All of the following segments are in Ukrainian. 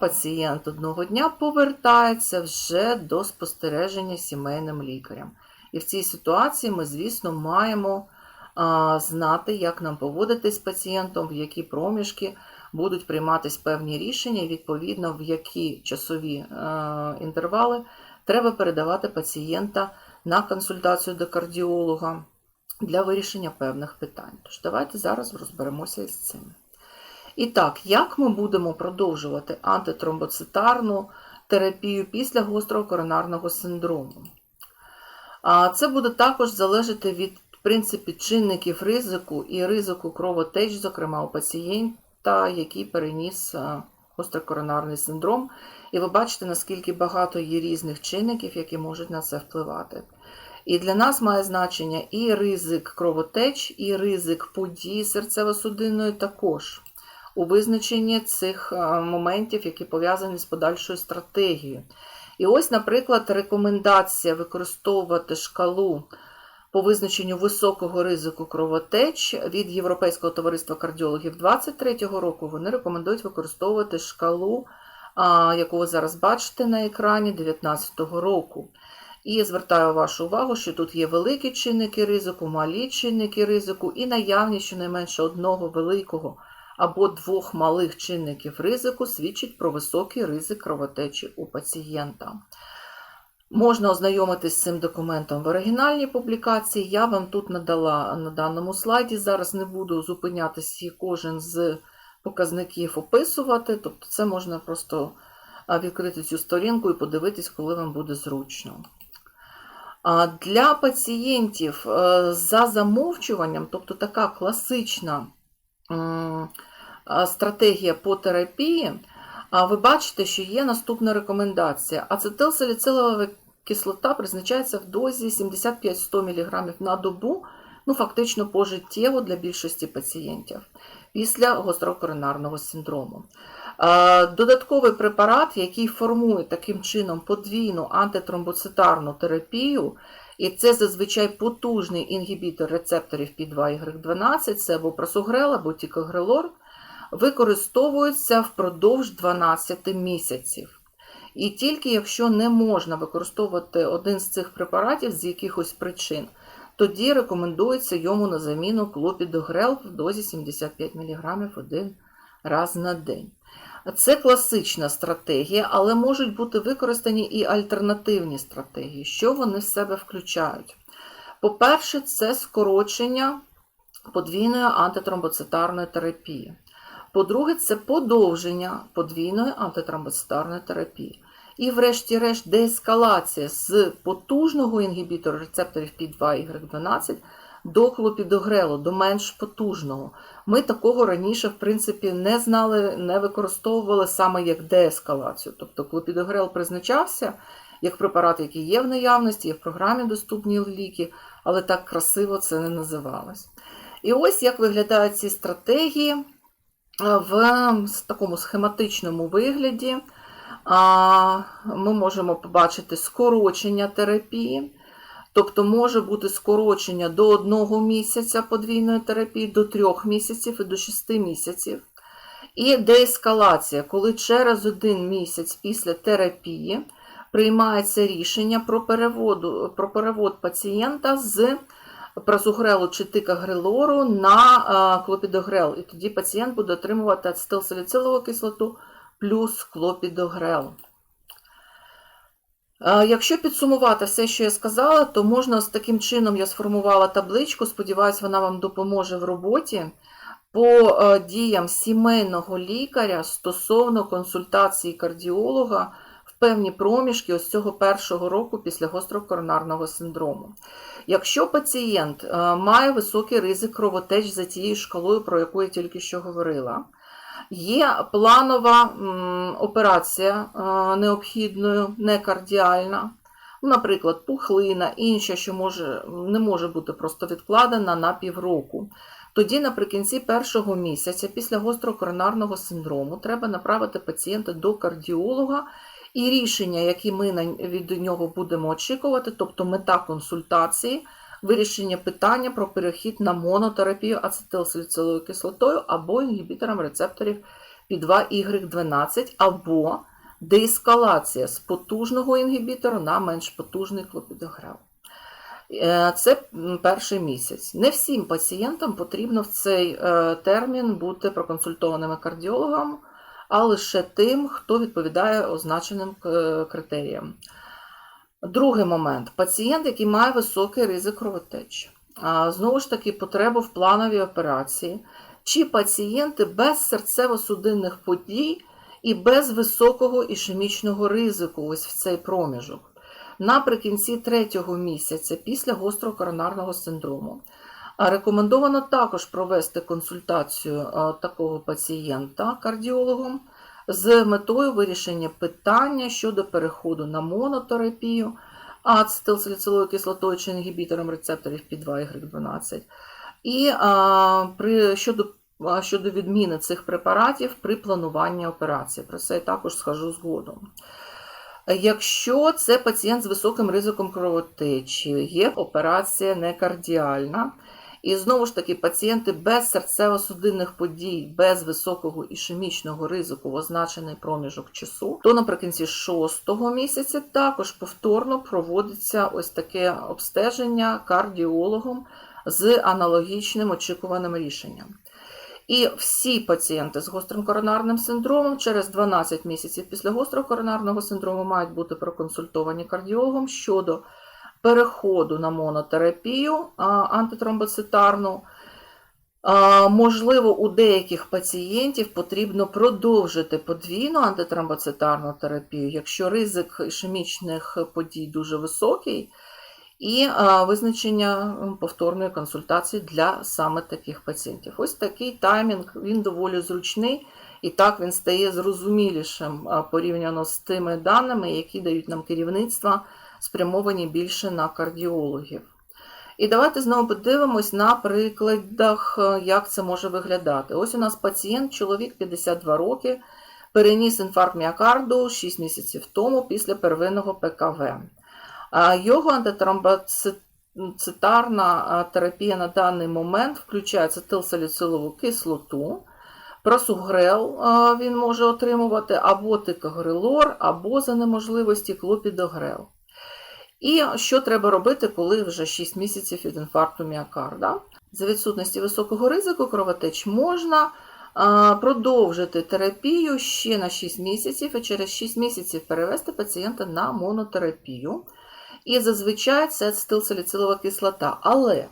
пацієнт одного дня повертається вже до спостереження сімейним лікарем. І в цій ситуації ми, звісно, маємо знати, як нам поводитись з пацієнтом, в які проміжки будуть прийматись певні рішення, і відповідно в які часові е, інтервали треба передавати пацієнта на консультацію до кардіолога для вирішення певних питань. Тож давайте зараз розберемося із цим. І так, як ми будемо продовжувати антитромбоцитарну терапію після гострого коронарного синдрому? Це буде також залежати від в принципі, чинників ризику і ризику кровотеч, зокрема у пацієнта, який переніс гострокоронарний синдром. І ви бачите, наскільки багато є різних чинників, які можуть на це впливати. І для нас має значення і ризик кровотеч, і ризик подій серцево-судинної також у визначенні цих моментів, які пов'язані з подальшою стратегією. І ось, наприклад, рекомендація використовувати шкалу по визначенню високого ризику кровотеч від Європейського товариства кардіологів 23-го року. Вони рекомендують використовувати шкалу, яку ви зараз бачите на екрані 19-го року. І звертаю вашу увагу, що тут є великі чинники ризику, малі чинники ризику і наявність щонайменше одного великого або двох малих чинників ризику свідчить про високий ризик кровотечі у пацієнта. Можна ознайомитись з цим документом в оригінальній публікації. Я вам тут надала на даному слайді. Зараз не буду зупинятися і кожен з показників описувати, тобто це можна просто відкрити цю сторінку і подивитись, коли вам буде зручно. Для пацієнтів е, за замовчуванням, тобто така класична стратегія по терапії, ви бачите, що є наступна рекомендація. Ацетилсаліцилова кислота призначається в дозі 75-100 мг на добу, ну фактично пожиттєво для більшості пацієнтів після гострокоронарного синдрому. Е, Додатковий препарат, який формує таким чином подвійну антитромбоцитарну терапію, і це зазвичай потужний інгібітор рецепторів P2Y12, це або просугрел, або тікогрелор, використовуються впродовж 12 місяців. І тільки якщо не можна використовувати один з цих препаратів з якихось причин, тоді рекомендується йому на заміну клопідогрел в дозі 75 мг один раз на день. Це класична стратегія, але можуть бути використані і альтернативні стратегії. Що вони в себе включають? По-перше, це скорочення подвійної антитромбоцитарної терапії. По-друге, це подовження подвійної антитромбоцитарної терапії. І, врешті-решт, деескалація з потужного інгібітора рецепторів P2Y12 до клопідогрелу, до менш потужного. Ми такого раніше, в принципі, не знали, не використовували саме як деескалацію. Тобто клопідогрел призначався як препарат, який є в наявності, є в програмі доступні ліки, але так красиво це не називалось. І ось як виглядають ці стратегії в такому схематичному вигляді. Ми можемо побачити скорочення терапії, тобто може бути скорочення до 1 місяця подвійної терапії, до 3 місяців і до 6 місяців. І деескалація, коли через один місяць після терапії приймається рішення про, переводу, про перевод пацієнта з прозугрелу чи тикагрелору на клопідогрел. І тоді пацієнт буде отримувати ацетилсаліцилову кислоту плюс клопідогрел. Якщо підсумувати все, що я сказала, то можна з таким чином я сформувала табличку, сподіваюсь, вона вам допоможе в роботі по діям сімейного лікаря стосовно консультації кардіолога в певні проміжки ось цього першого року після гострокоронарного синдрому. Якщо пацієнт має високий ризик кровотеч за тією шкалою, про яку я тільки що говорила, Є планова операція необхідною, не кардіальна, наприклад, пухлина, інша, що може, не може бути просто відкладена на півроку. Тоді наприкінці першого місяця після гострокоронарного синдрому треба направити пацієнта до кардіолога і рішення, які ми від нього будемо очікувати, тобто мета консультації вирішення питання про перехід на монотерапію ацетилсаліциловою кислотою або інгібітором рецепторів P2Y12 або деескалація з потужного інгібітора на менш потужний клопідогрел. Е, Це перший місяць. Не всім пацієнтам потрібно в цей е, термін бути проконсультованими кардіологом, а лише тим, хто відповідає означеним е, критеріям. Другий момент. Пацієнт, який має високий ризик кровотечі. Знову ж таки, потреба в плановій операції, чи пацієнти без серцево-судинних подій і без високого ішемічного ризику? Ось в цей проміжок. Наприкінці третього місяця після гострого коронарного синдрому. Рекомендовано також провести консультацію такого пацієнта кардіологом з метою вирішення питання щодо переходу на монотерапію ацетилсаліциловою кислотою чи інгібітором рецепторів P2Y12 і а, при, щодо, щодо відміни цих препаратів при плануванні операції. Про це я також схожу згодом. Якщо це пацієнт з високим ризиком кровотечі, є операція не кардіальна, і знову ж таки пацієнти без серцево-судинних подій, без високого ішемічного ризику в означений проміжок часу, то наприкінці шостого місяця також повторно проводиться ось таке обстеження кардіологом з аналогічним очікуваним рішенням. І всі пацієнти з гострим коронарним синдромом через 12 місяців після гострого коронарного синдрому мають бути проконсультовані кардіологом щодо переходу на монотерапію антитромбоцитарну. Можливо, у деяких пацієнтів потрібно продовжити подвійну антитромбоцитарну терапію, якщо ризик ішемічних подій дуже високий, і визначення повторної консультації для саме таких пацієнтів. Ось такий таймінг, він доволі зручний, і так він стає зрозумілішим порівняно з тими даними, які дають нам керівництва, спрямовані більше на кардіологів. І давайте знову подивимось на прикладах, е, як це може виглядати. Ось у нас пацієнт, чоловік 52 роки, переніс інфаркт міокарду 6 місяців тому після первинного ПКВ. Його антитромбоцитарна терапія на даний момент включає ацетилсаліцилову кислоту, просугрел він може отримувати або тикогрелор, або за неможливості клопідогрел. І що треба робити, коли вже 6 місяців від інфаркту міокарда? За відсутності високого ризику кровотеч можна продовжити терапію ще на 6 місяців і через 6 місяців перевести пацієнта на монотерапію. І зазвичай це ацетилсаліцилова кислота. Але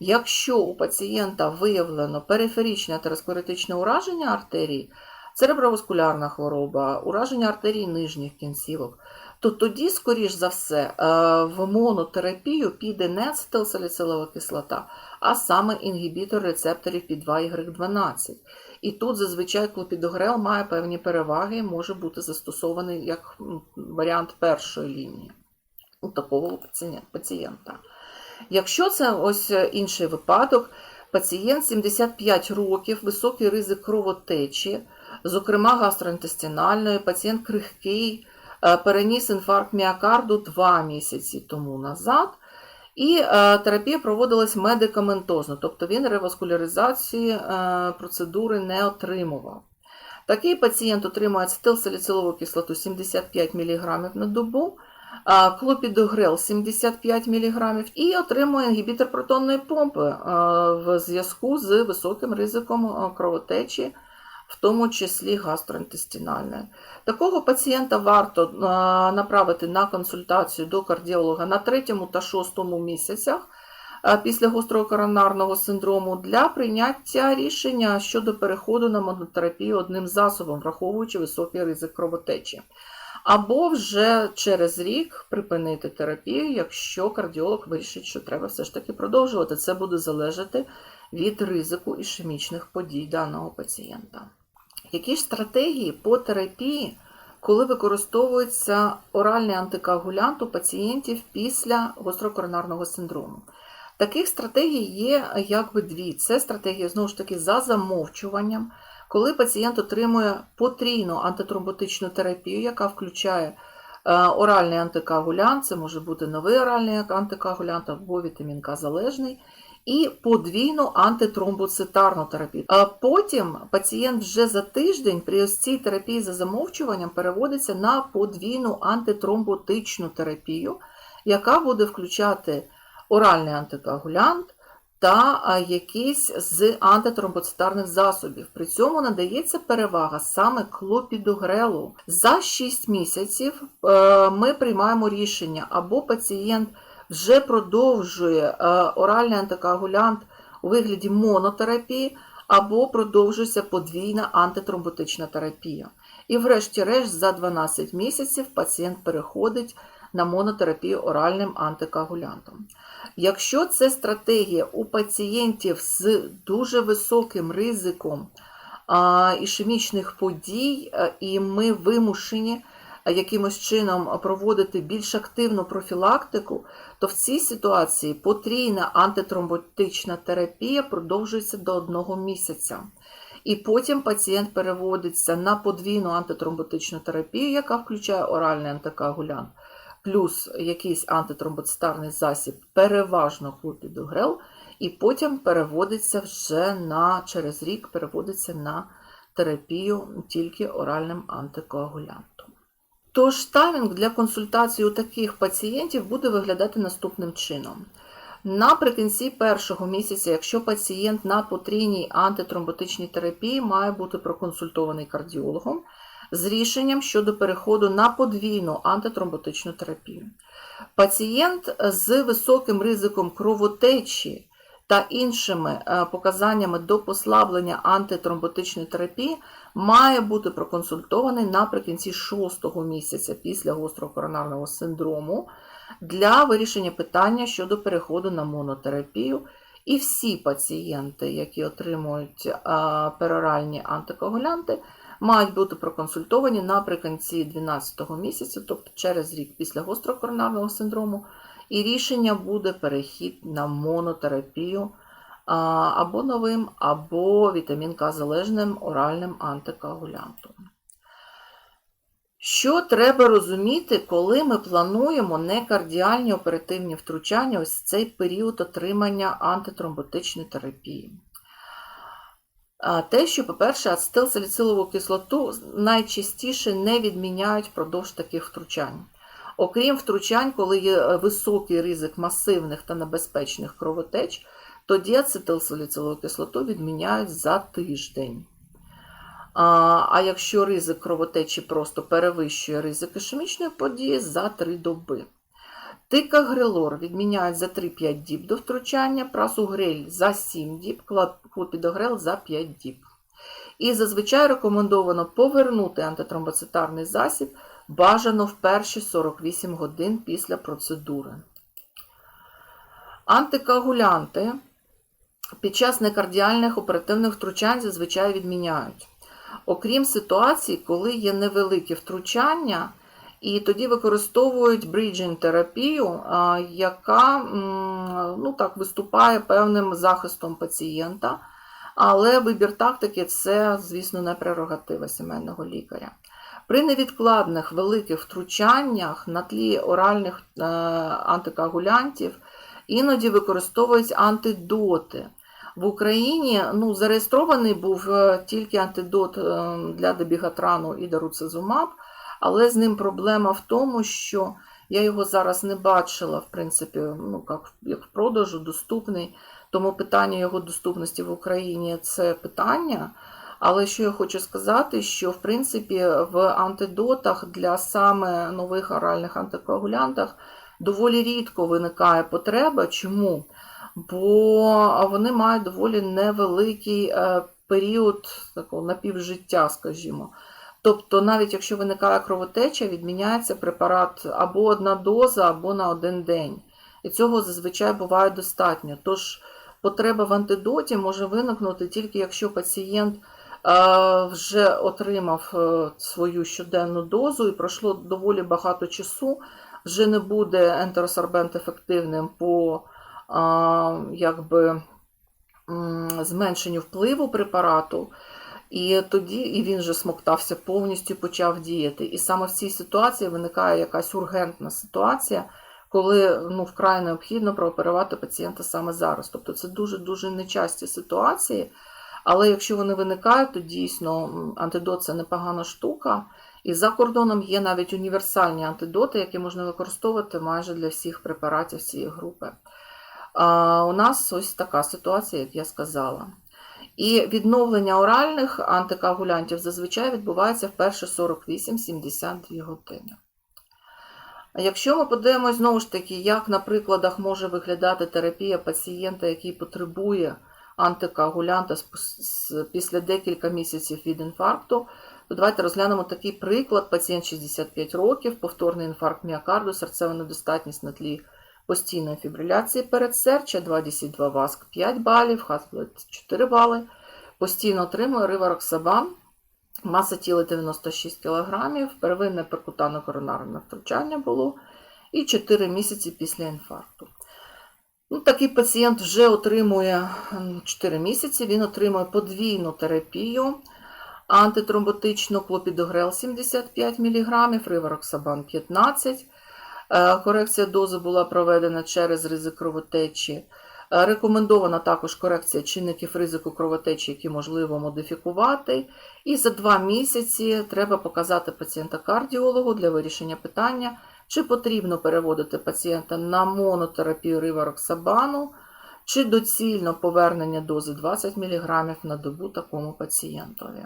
якщо у пацієнта виявлено периферичне атеросклеротичне ураження артерії, цереброваскулярна хвороба, ураження артерій нижніх кінцівок, то тоді, скоріш за все, е, в монотерапію піде не ацетилсаліцилова кислота, а саме інгібітор рецепторів P2Y12. І тут зазвичай клопідогрел має певні переваги і може бути застосований як варіант першої лінії у такого пацієнта. Якщо це ось інший випадок, пацієнт 75 років, високий ризик кровотечі, зокрема гастроінтестинальної, пацієнт крихкий, е, переніс інфаркт міокарду 2 місяці тому назад. І е, терапія проводилась медикаментозно, тобто він реваскуляризації е, процедури не отримував. Такий пацієнт отримує ацетилсаліцилову кислоту 75 мг на добу, клопідогрел 75 мг і отримує інгібітор протонної помпи в зв'язку з високим ризиком кровотечі, в тому числі гастроінтестинальної. Такого пацієнта варто направити на консультацію до кардіолога на третьому та шостому місяцях після гострого коронарного синдрому для прийняття рішення щодо переходу на монотерапію одним засобом, враховуючи високий ризик кровотечі. Або вже через рік припинити терапію, якщо кардіолог вирішить, що треба все ж таки продовжувати. Це буде залежати від ризику ішемічних подій даного пацієнта. Які ж стратегії по терапії, коли використовується оральний антикоагулянт у пацієнтів після гострокоронарного синдрому? Таких стратегій є якби дві. Це стратегія, знову ж таки, за замовчуванням. Коли пацієнт отримує потрійну антитромботичну терапію, яка включає е, оральний антикоагулянт, це може бути новий оральний антикоагулянт або вітамін К залежний, і подвійну антитромбоцитарну терапію. А потім пацієнт вже за тиждень при ось цій терапії за замовчуванням переводиться на подвійну антитромботичну терапію, яка буде включати оральний антикоагулянт та а, якийсь з антитромбоцитарних засобів. При цьому надається перевага саме клопідогрелу. За 6 місяців е, ми приймаємо рішення або пацієнт вже продовжує е, оральний антикоагулянт у вигляді монотерапії, або продовжується подвійна антитромботична терапія. І, врешті-решт, за 12 місяців пацієнт переходить на монотерапію оральним антикоагулянтом. Якщо це стратегія у пацієнтів з дуже високим ризиком ішемічних подій, і ми вимушені якимось чином проводити більш активну профілактику, то в цій ситуації потрійна антитромботична терапія продовжується до одного місяця. І потім пацієнт переводиться на подвійну антитромботичну терапію, яка включає оральний антикоагулянт, плюс якийсь антитромботистарний засіб, переважно клопідогрел, і потім переводиться вже на через рік переводиться на терапію тільки оральним антикоагулянтом. Тож таймінг для консультації у таких пацієнтів буде виглядати наступним чином. Наприкінці першого місяця, якщо пацієнт на потрійній антитромботичній терапії має бути проконсультований кардіологом з рішенням щодо переходу на подвійну антитромботичну терапію. Пацієнт з високим ризиком кровотечі та іншими е, показаннями до послаблення антитромботичної терапії має бути проконсультований наприкінці шостого місяця після гострого коронарного синдрому для вирішення питання щодо переходу на монотерапію. І всі пацієнти, які отримують а, пероральні антикоагулянти, мають бути проконсультовані наприкінці 12 го місяця, тобто через рік після гострого коронарного синдрому, і рішення буде перехід на монотерапію або новим, або вітамін К залежним оральним антикоагулянтом. Що треба розуміти, коли ми плануємо некардіальні оперативні втручання ось цей період отримання антитромботичної терапії? Те, що, по-перше, ацетилсаліцилову кислоту найчастіше не відміняють впродовж таких втручань. Окрім втручань, коли є е, високий ризик масивних та небезпечних кровотеч, тоді ацетилсаліцилову кислоту відміняють за тиждень. А а якщо ризик кровотечі просто перевищує ризик ішемічної події за 3 доби. Тикагрелор відміняють за 3-5 діб до втручання, прасугрель за 7 діб, клопідогрел за 5 діб. І зазвичай рекомендовано повернути антитромбоцитарний засіб бажано в перші 48 годин після процедури. Антикоагулянти під час некардіальних оперативних втручань зазвичай відміняють. Окрім ситуацій, коли є невеликі втручання, і тоді використовують бриджинг терапію, яка ну, так, виступає певним захистом пацієнта. Але вибір тактики це, звісно, не прерогатива сімейного лікаря. При невідкладних великих втручаннях на тлі оральних е, антикоагулянтів іноді використовують антидоти. В Україні ну, зареєстрований був е, тільки антидот е, для дебігатрану і даруцизумаб, але з ним проблема в тому, що я його зараз не бачила, в принципі, ну, як, як в продажу, доступний. Тому питання його доступності в Україні це питання. Але що я хочу сказати, що в принципі в антидотах для саме нових оральних антикоагулянтах доволі рідко виникає потреба. Чому? Бо вони мають доволі невеликий е, період такого напівжиття, скажімо. Тобто, навіть якщо виникає кровотеча, відміняється препарат або одна доза, або на один день. І цього зазвичай буває достатньо. Тож потреба в антидоті може виникнути тільки якщо пацієнт вже отримав е, свою щоденну дозу і пройшло доволі багато часу, вже не буде ентеросорбент ефективним по якби, зменшенню впливу препарату. І тоді і він вже смоктався повністю почав діяти. І саме в цій ситуації виникає якась ургентна ситуація, коли ну, вкрай необхідно прооперувати пацієнта саме зараз. Тобто це дуже-дуже нечасті ситуації, але якщо вони виникають, то дійсно антидот це непогана штука. І за кордоном є навіть універсальні антидоти, які можна використовувати майже для всіх препаратів цієї групи. А у нас ось така ситуація, як я сказала. І відновлення оральних антикоагулянтів зазвичай відбувається в перші 48-72 години. Якщо ми подивимось знову ж таки, як на прикладах може виглядати терапія пацієнта, який потребує антикоагулянта після декілька місяців від інфаркту, то давайте розглянемо такий приклад. Пацієнт 65 років, повторний інфаркт міокарду, серцева недостатність на тлі постійної фібриляції передсердча, 2 ВАСК 5 балів, Хасблет 4 бали. Постійно отримує ривароксабан, маса тіла 96 кг, первинне перкутано-коронарне втручання було і 4 місяці після інфаркту. Ну, такий пацієнт вже отримує 4 місяці, він отримує подвійну терапію антитромботичну клопідогрел 75 мг, ривароксабан 15 Е, Корекція дози була проведена через ризик кровотечі. Е, Рекомендована також корекція чинників ризику кровотечі, які можливо модифікувати. І за два місяці треба показати пацієнта кардіологу для вирішення питання, чи потрібно переводити пацієнта на монотерапію ривароксабану, чи доцільно повернення дози 20 мг на добу такому пацієнтові.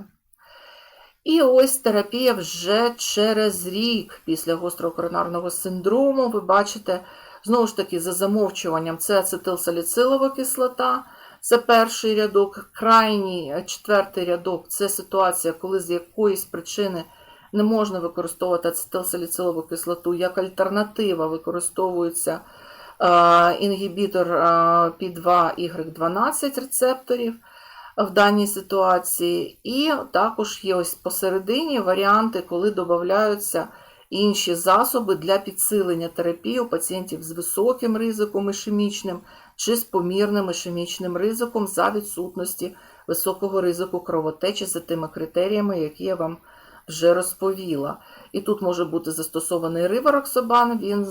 І ось терапія вже через рік після гострого коронарного синдрому. Ви бачите, знову ж таки, за замовчуванням, це ацетилсаліцилова кислота, це перший рядок, крайній е, четвертий рядок це ситуація, коли з якоїсь причини не можна використовувати ацетилсаліцилову кислоту, як альтернатива використовується е, інгібітор е, P2Y12 рецепторів в даній ситуації. І також є ось посередині варіанти, коли додаються інші засоби для підсилення терапії у пацієнтів з високим ризиком ішемічним чи з помірним ішемічним ризиком за відсутності високого ризику кровотечі за тими критеріями, які я вам вже розповіла. І тут може бути застосований ривароксабан, він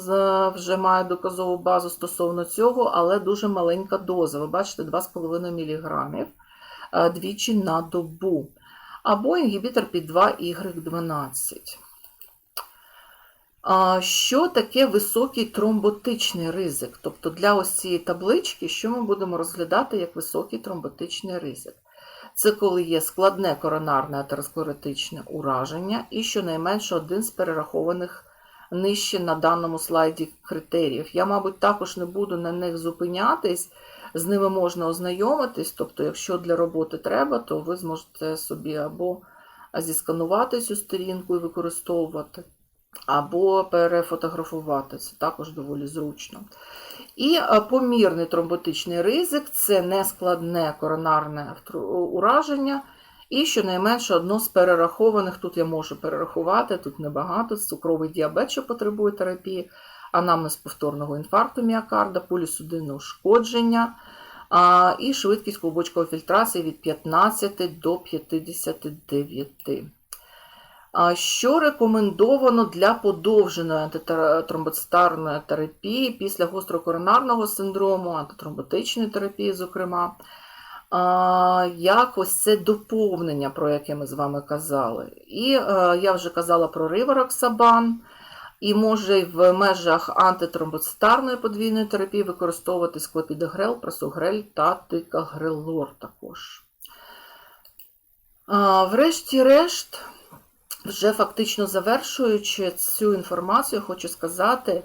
вже має доказову базу стосовно цього, але дуже маленька доза. Ви бачите, 2,5 мг е, двічі на добу. Або інгібітор під 2Y12. Що таке високий тромботичний ризик? Тобто для ось цієї таблички, що ми будемо розглядати як високий тромботичний ризик? Це коли є складне коронарне атеросклеротичне ураження і щонайменше один з перерахованих нижче на даному слайді критеріїв. Я, мабуть, також не буду на них зупинятись, з ними можна ознайомитись, тобто, якщо для роботи треба, то ви зможете собі або зісканувати цю сторінку і використовувати, або перефотографувати. Це також доволі зручно. І е, помірний тромботичний ризик це нескладне коронарне ураження, і щонайменше одно з перерахованих, тут я можу перерахувати, тут небагато, цукровий діабет, що потребує терапії, анамнез повторного інфаркту міокарда, полісудинне ушкодження і швидкість клубочкової фільтрації від 15 до 59. Що рекомендовано для подовженої антитромбоцитарної терапії після гострокоронарного синдрому, антитромботичної терапії, зокрема, як ось це доповнення, про яке ми з вами казали. І е, я вже казала про ривароксабан, і може в межах антитромбоцитарної подвійної терапії використовувати склопідогрел, прасогрель та тикагрелор також. Врешті-решт, вже фактично завершуючи цю інформацію, хочу сказати,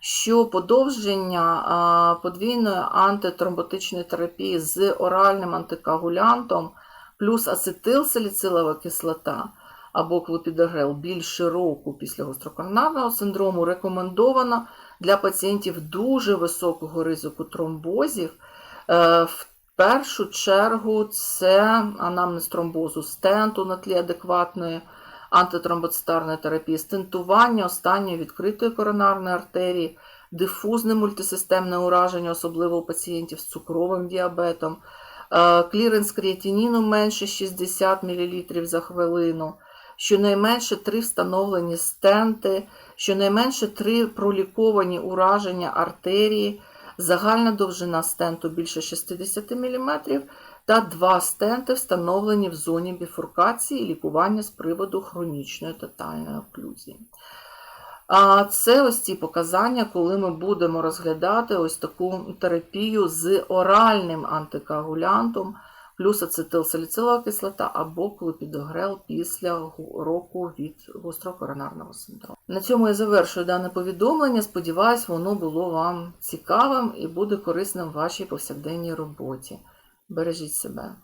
що подовження подвійної антитромботичної терапії з оральним антикоагулянтом плюс ацетилсаліцилова кислота або клопідогрел більше року після гострокоронарного синдрому рекомендовано для пацієнтів дуже високого ризику тромбозів. Е, В першу чергу це анамнез тромбозу стенту на тлі адекватної антитромбоцитарної терапії, стентування останньої відкритої коронарної артерії, дифузне мультисистемне ураження, особливо у пацієнтів з цукровим діабетом, е, кліренс креатиніну менше 60 мл за хвилину, щонайменше 3 встановлені стенти, щонайменше 3 проліковані ураження артерії, загальна довжина стенту більше 60 мм та 2 стенти встановлені в зоні біфуркації і лікування з приводу хронічної тотальної оклюзії. А це ось ці показання, коли ми будемо розглядати ось таку терапію з оральним антикоагулянтом, плюс ацетилсаліцилова кислота або клопідогрел після року від гострого коронарного синдрому. На цьому я завершую дане повідомлення. Сподіваюсь, воно було вам цікавим і буде корисним в вашій повсякденній роботі. Бережіть себе.